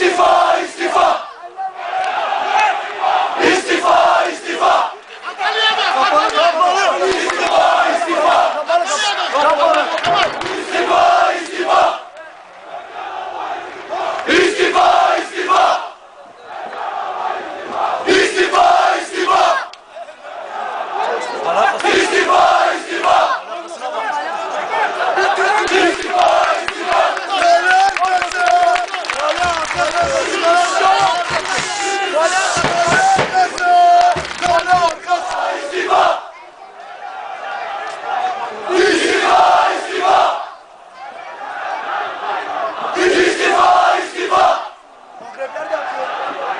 Sixty-four.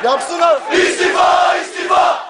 Yapsınlar. İstifa, istifa.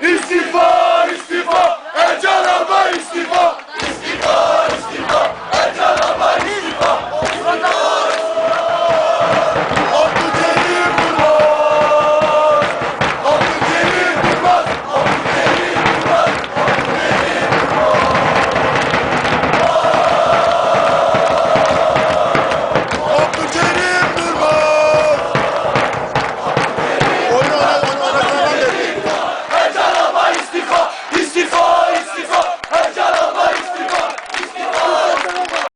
E se for